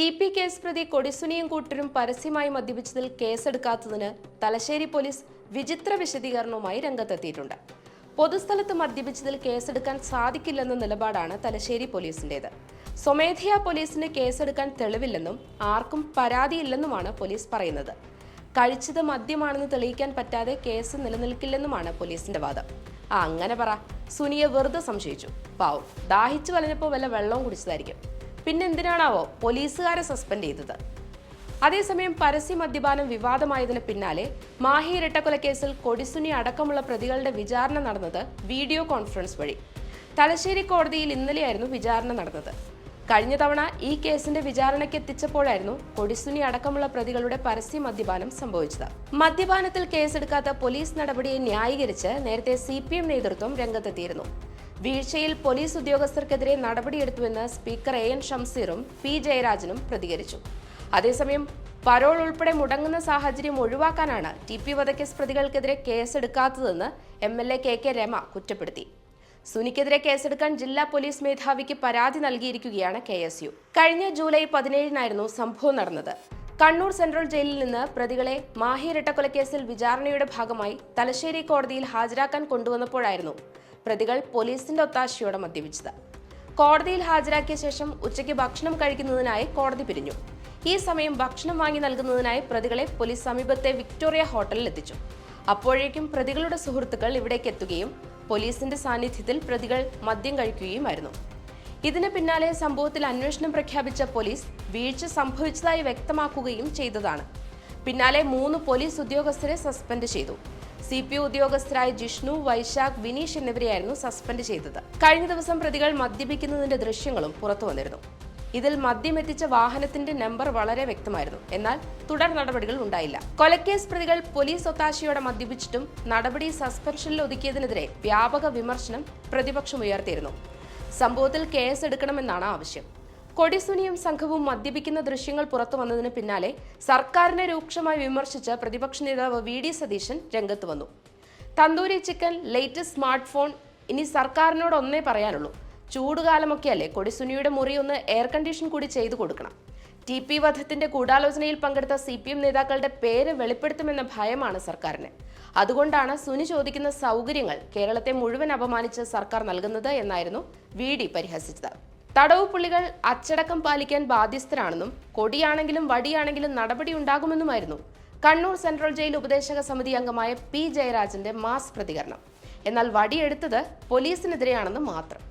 T P case പ്രതി കൊടിസുനിയും കൂട്ടരും പരസ്യമായി മദ്യപിച്ചതിൽ കേസെടുക്കാത്തതിന് തലശ്ശേരി പോലീസ് വിചിത്ര വിശദീകരണവുമായി രംഗത്തെത്തിയിട്ടുണ്ട്. പൊതുസ്ഥലത്ത് മദ്യപിച്ചതിൽ കേസെടുക്കാൻ സാധിക്കില്ലെന്ന നിലപാടാണ് തലശ്ശേരി പോലീസിന്റേത്. സ്വമേധയാ പോലീസിന് കേസെടുക്കാൻ തെളിവില്ലെന്നും ആർക്കും പരാതിയില്ലെന്നുമാണ് പോലീസ് പറയുന്നത്. കഴിച്ചത് മദ്യമാണെന്ന് തെളിയിക്കാൻ പറ്റാതെ കേസ് നിലനിൽക്കില്ലെന്നുമാണ് പോലീസിന്റെ വാദം. ആ അങ്ങനെ പറ. സുനിയെ വെറുതെ സംശയിച്ചു. പാവം. ദാഹിച്ചു വലഞ്ഞപ്പോൾ വല്ല വെള്ളവും കുടിച്ചതായിരിക്കും. പിന്നെ എന്തിനാണാവോ പോലീസുകാരെ സസ്പെൻഡ് ചെയ്തത്? അതേസമയം പരസ്യ മദ്യപാനം വിവാദമായതിന് പിന്നാലെ മാഹി ഇരട്ടക്കൊലക്കേസിൽ കൊടിസുനി അടക്കമുള്ള പ്രതികളുടെ വിചാരണ നടന്നത് വീഡിയോ കോൺഫറൻസ് വഴി. തലശ്ശേരി കോടതിയിൽ ഇന്നലെയായിരുന്നു വിചാരണ നടന്നത്. കഴിഞ്ഞ തവണ ഈ കേസിന്റെ വിചാരണയ്ക്ക് എത്തിച്ചപ്പോഴായിരുന്നു കൊടിസുനി അടക്കമുള്ള പ്രതികളുടെ പരസ്യ മദ്യപാനം സംഭവിച്ചത്. മദ്യപാനത്തിൽ കേസെടുക്കാത്ത പോലീസ് നടപടിയെ ന്യായീകരിച്ച് നേരത്തെ സി നേതൃത്വം രംഗത്തെത്തിയിരുന്നു. വീഴ്ചയിൽ പോലീസ് ഉദ്യോഗസ്ഥർക്കെതിരെ നടപടിയെടുത്തുവെന്ന് സ്പീക്കർ എ എൻ ഷംസീറും പി ജയരാജനും പ്രതികരിച്ചു. അതേസമയം പരോൾ ഉൾപ്പെടെ മുടങ്ങുന്ന സാഹചര്യം ഒഴിവാക്കാനാണ് ടി പി വധക്കേസ് പ്രതികൾക്കെതിരെ കേസെടുക്കാത്തതെന്ന് M L A K K Rema കുറ്റപ്പെടുത്തി. സുനിക്കെതിരെ കേസെടുക്കാൻ ജില്ലാ പോലീസ് മേധാവിക്ക് പരാതി നൽകിയിരിക്കുകയാണ് കെ എസ് യു. കഴിഞ്ഞ ജൂലൈ പതിനേഴിനായിരുന്നു സംഭവം നടന്നത്. കണ്ണൂർ സെൻട്രൽ ജയിലിൽ നിന്ന് പ്രതികളെ മാഹി ഇരട്ടക്കൊലക്കേസിൽ വിചാരണയുടെ ഭാഗമായി തലശ്ശേരി കോടതിയിൽ ഹാജരാക്കാൻ കൊണ്ടുവന്നപ്പോഴായിരുന്നു പ്രതികൾ പോലീസിന്റെ ഒത്താശയോടെ മദ്യപിച്ചത്. കോടതിയിൽ ഹാജരാക്കിയ ശേഷം ഉച്ചയ്ക്ക് ഭക്ഷണം കഴിക്കുന്നതിനായി കോടതി പിരിഞ്ഞു. ഈ സമയം ഭക്ഷണം വാങ്ങി നൽകുന്നതിനായി പ്രതികളെ പോലീസ് സമീപത്തെ വിക്ടോറിയ ഹോട്ടലിൽ എത്തിച്ചു. അപ്പോഴേക്കും പ്രതികളുടെ സുഹൃത്തുക്കൾ ഇവിടേക്ക് എത്തുകയും പോലീസിന്റെ സാന്നിധ്യത്തിൽ പ്രതികൾ മദ്യം കഴിക്കുകയുമായിരുന്നു. ഇതിന് പിന്നാലെ സംഭവത്തിൽ അന്വേഷണം പ്രഖ്യാപിച്ച പോലീസ് വീഴ്ച സംഭവിച്ചതായി വ്യക്തമാക്കുകയും ചെയ്തതാണ്. പിന്നാലെ മൂന്ന് പോലീസ് ഉദ്യോഗസ്ഥരെ സസ്പെൻഡ് ചെയ്തു. സി പി ഉദ്യോഗസ്ഥരായ ജിഷ്ണു വൈശാഖ് വിനീഷ് എന്നിവരെയായിരുന്നു സസ്പെൻഡ് ചെയ്തത്. കഴിഞ്ഞ ദിവസം പ്രതികൾ മദ്യപിക്കുന്നതിന്റെ ദൃശ്യങ്ങളും പുറത്തു വന്നിരുന്നു. ഇതിൽ മദ്യമെത്തിച്ച വാഹനത്തിന്റെ നമ്പർ വളരെ വ്യക്തമായിരുന്നു. എന്നാൽ തുടർ നടപടികൾ ഉണ്ടായില്ല. കൊലക്കേസ് പ്രതികൾ പോലീസ് ഒത്താശയോടെ മദ്യപിച്ചിട്ടും നടപടി സസ്പെൻഷനിൽ ഒതുക്കിയതിനെതിരെ വ്യാപക വിമർശനം പ്രതിപക്ഷം ഉയർത്തിയിരുന്നു. സംഭവത്തിൽ കേസ് എടുക്കണമെന്നാണ് ആവശ്യം. കൊടിസുനിയും സംഘവും മദ്യപിക്കുന്ന ദൃശ്യങ്ങൾ പുറത്തു വന്നതിന് പിന്നാലെ സർക്കാരിനെ രൂക്ഷമായി വിമർശിച്ച് പ്രതിപക്ഷ നേതാവ് വി ഡി സതീശൻ രംഗത്ത് വന്നു. Tandoori chicken latest smart phone ഇനി സർക്കാരിനോട് ഒന്നേ പറയാനുള്ളൂ. ചൂടുകാലമൊക്കെയല്ലേ കൊടിസുനിയുടെ മുറി ഒന്ന് എയർ കണ്ടീഷൻ കൂടി ചെയ്തു കൊടുക്കണം. ടി പി വധത്തിന്റെ ഗൂഢാലോചനയിൽ പങ്കെടുത്ത സി പി എം നേതാക്കളുടെ പേര് വെളിപ്പെടുത്തുമെന്ന ഭയമാണ് സർക്കാരിന്. അതുകൊണ്ടാണ് സുനി ചോദിക്കുന്ന സൗകര്യങ്ങൾ കേരളത്തെ മുഴുവൻ അപമാനിച്ച് സർക്കാർ നൽകുന്നത് എന്നായിരുന്നു വി ഡി പരിഹസിച്ചത്. തടവ് പുള്ളികൾ അച്ചടക്കം പാലിക്കാൻ ബാധ്യസ്ഥരാണെന്നും കൊടിയാണെങ്കിലും വടിയാണെങ്കിലും നടപടി ഉണ്ടാകുമെന്നുമായിരുന്നു കണ്ണൂർ സെൻട്രൽ ജയിൽ ഉപദേശക സമിതി അംഗമായ പി ജയരാജന്റെ മാസ് പ്രതികരണം. എന്നാൽ വടിയെടുത്തത് പോലീസിനെതിരെയാണെന്ന് മാത്രം.